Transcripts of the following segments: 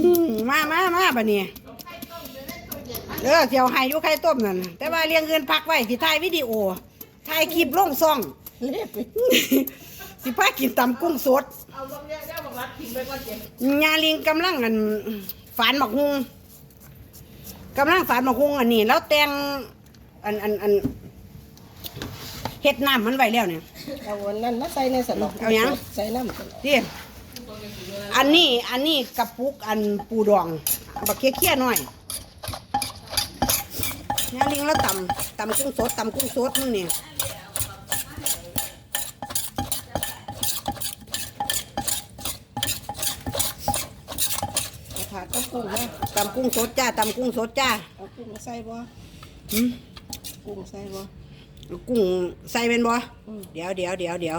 อืมมามามาบัดนี้เออเที่ยวให้อยู่ไข่ต้มนั่นแต่ว่าเลี้ยงเงินพักไว้สิถ่ายวิดีโอถ่ายคลิปลงซ่อง เล็บไปสิพากินตำกุ้งสดเอาลงเนี้ยเดี๋ยวบอกรัดทิ้งไปก่อนเจ๊ยาลิงกำลังอันฝานหมักฮุงกำลังฝานหมักฮุงอันนี้ แล้วแต่งอันอันอันเฮ็ดน้ำมันไว้แล้วเนี่ย เอาวันนั้นมาใส่ในสลอกเอายัง ใส่น้ำสลอกที่ อันนี้อันนี้กระปุกอันปูดองบักเคี้ยๆหน่อยยาลิงแล้วตำตำกุ้งสดตำกุ้งสดมึงนี่เอาถาดก็กุ้งนะตำกุ้งสดจ้าตำกุ้งสดจ้าเอากุ้งมาใส่บ่หืมกุ้งใส่บ่กุ้งใส่เป็นบ่อืมเดี๋ยวเดี๋ยวเดี๋ยวเดี๋ยว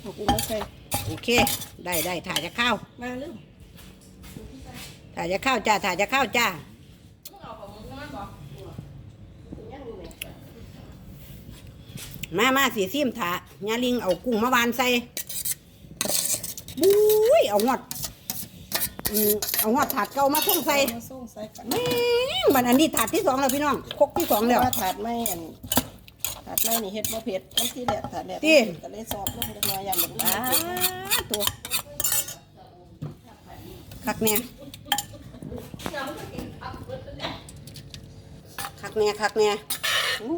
เอากุ้งมาใส่โอเค ได้ได้ถ่ายจะเข้าวมาเร็วถ่ายจะเข้าวจ้าถ่ายจะเข้าวจ้ามามาสีซิมถาญาลิงเอากุ้งมาวานใส่บุ้ยเอาหอดอืมเอาหอดถาดเก่ามาส่งใส่มาส่งใส่กันแม่งมันอันนี้ถาดที่สองแล้วพี่น้องครกที่สองแล้วว่าถาดไม่อัน ถาดไม่นี่เฮ็ดบ่เผ็ดมันที่แรกถาดแรกติก็เลยสอบลงจักหน่อยอย่างมันอ้าตัวคักแน่คักแน่คักแน่โอ้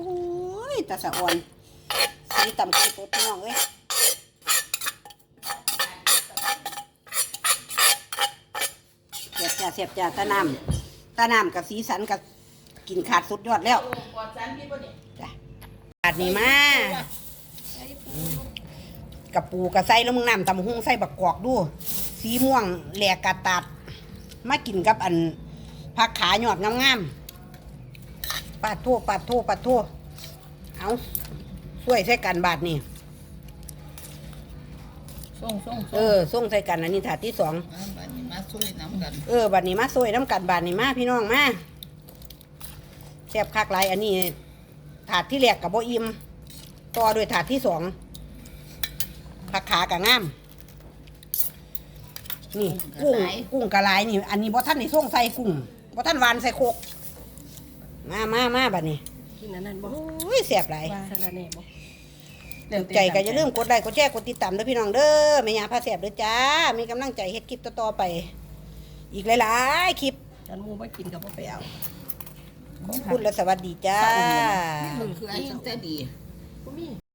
ยตาสะอ่อนสีต่ำกุ้งสดพี่น้องเอ้ยเสียบจ้าเสียบจ้าตาน้ำตาน้ำกับสีสันกับกินขาดสุดยอดแล้วปอดสารพิษป่ะเนี่ยจ้ะขา ดนี่มากับปูกับไส้แล้วมึงน้ำตำหุ้งไส้บักกอกดูสีม่วงแหลกกาตัด มากินกับอันผักขาหยอดงามๆปาดทั่วปาดทั่วปาดทั่วเอาช่วยใส่กันบาทนี่ส่งส่งเออส่งใส่กันอันนี้ถาดที่สองอ่าบัดนี้มาช่วยน้ำกันเออบัดนี้มาซวยน้ำกันบาดนี้มาพี่น้องมาแซ่บคักหลายอันนี้ ถาดที่แรกกับโบอิมต่อด้วยถาดที่สองผักขากับงามนี่กุ้งกุ้งกะลายนี่ อันนี้บ่ท่านในส่งใส่กุ้งบ่ท่านหวานใส่โคกมามามาบัดนี้กินอันนั้นบ่โอ้ยแซ่บหลายว่าสาระแหน่บ่ถูกใจก็อย่าลืมกดไลค์กดแชร์กดติดตามเด้อพี่น้องเด้อแม่ยาพาแซ่บเด้อจ้า มีกำลังใจเฮ็ดคลิปต่อๆไป อีกหลายๆคลิปกันหมูบ่กินก็บ่ไปเอา ขอบคุณและสวัสดีจ้า คือไอ้ยังแต่ดี บ่มี